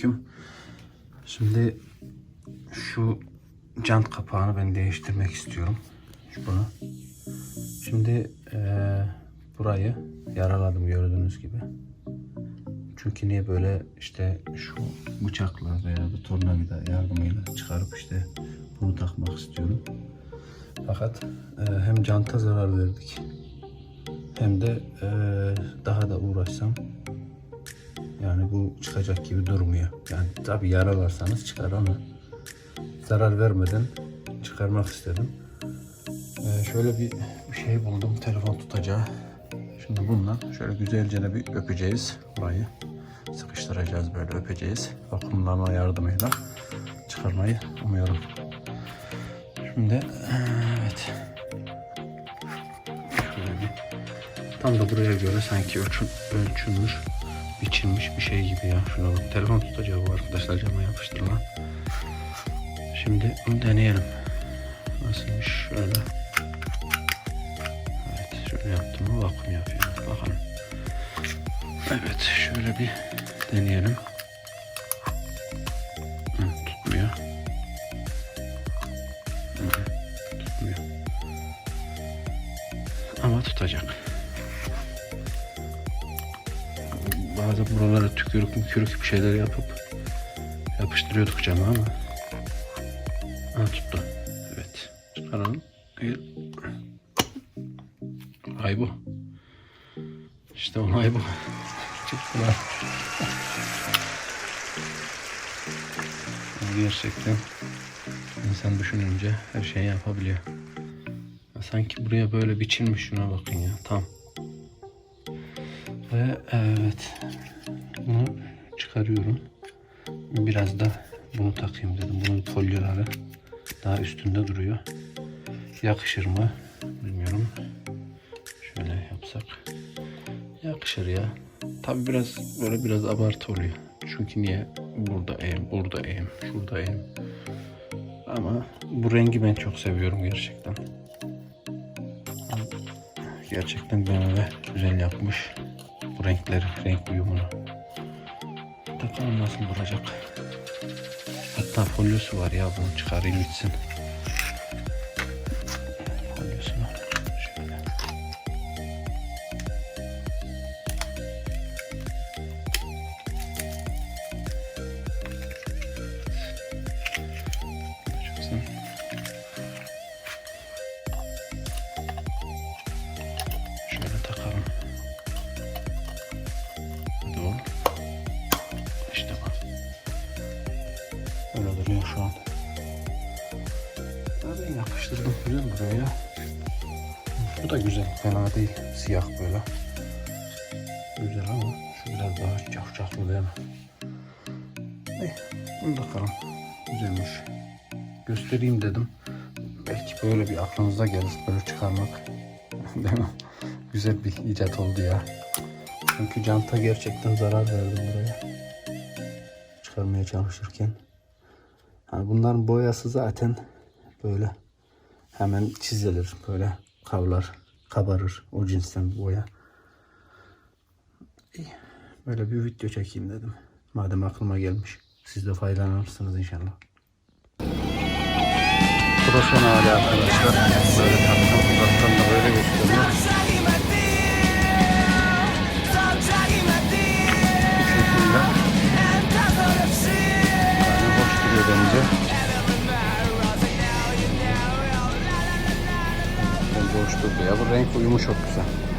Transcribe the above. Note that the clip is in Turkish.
Selamünaleyküm. Şimdi şu jant kapağını ben değiştirmek istiyorum. Bunu. Şimdi eee, burayı yaraladım gördüğünüz gibi. Çünkü niye böyle işte şu bıçakla veya da tornavida yardımıyla çıkarıp işte bunu takmak istiyorum. Fakat eee, hem janta zarar verdik hem de eee, daha da uğraşsam yani bu çıkacak gibi durmuyor. Yani tabi yaralarsanız çıkar ama zarar vermeden çıkarmak istedim. Ee, şöyle bir bir şey buldum telefon tutacağı. Şimdi bununla şöyle güzelce de bir öpeceğiz burayı. Sıkıştıracağız böyle öpeceğiz. Vakumlama yardımıyla çıkarmayı umuyorum. Şimdi evet. Şöyle bir tam da buraya göre sanki ölçün, ölçülmüş biçilmiş bir şey gibi ya. Şuna bak. Telefon tutacağı bu arkadaşlar cama yapıştırma. Şimdi bunu deneyelim. Nasılmış şöyle. Evet şöyle yaptım mı vakum yapıyor. Bakalım. Evet şöyle bir deneyelim. Tutmuyor. Tutmuyor. Ama tutacak. Bazen buralara tükürük mükürük bir şeyler yapıp yapıştırıyorduk cama ama ha, tuttu. Evet. Çıkaralım. Bir. Ay bu. İşte olay bu. Çıktılar. Gerçekten insan düşününce her şeyi yapabiliyor. Ya sanki buraya böyle biçilmiş şuna bakın ya. Tam. Ve evet bunu çıkarıyorum. Biraz da bunu takayım dedim. Bunun folyoları daha üstünde duruyor. Yakışır mı? Bilmiyorum. Şöyle yapsak. Yakışır ya. Tabi biraz böyle biraz abartı oluyor. Çünkü niye? Burada eğim, burada eğim, şurada eğim. Ama bu rengi ben çok seviyorum gerçekten. Gerçekten BMW güzel yapmış renkleri, renk uyumunu. Bakalım nasıl duracak. Hatta folyosu var ya bunu çıkarayım gitsin. Güzel buraya ya. Bu da güzel. Fena değil. Siyah böyle. Güzel ama şu biraz daha cafcaflı değil mi? Eh, bunu da takalım. Güzelmiş. Göstereyim dedim. Belki böyle bir aklınıza gelir böyle çıkarmak. Değil mi? Güzel bir icat oldu ya. Çünkü canta gerçekten zarar verdim buraya. Çıkarmaya çalışırken. Yani bunların boyası zaten böyle hemen çizilir. Böyle kavlar, kabarır. O cinsten boya. Böyle bir video çekeyim dedim. Madem aklıma gelmiş. Siz de faydalanırsınız inşallah. Profesyonel arkadaşlar. Böyle taktım. Uzaktan da böyle gösteriyor. Durdu ya. Bu renk uyumu çok güzel.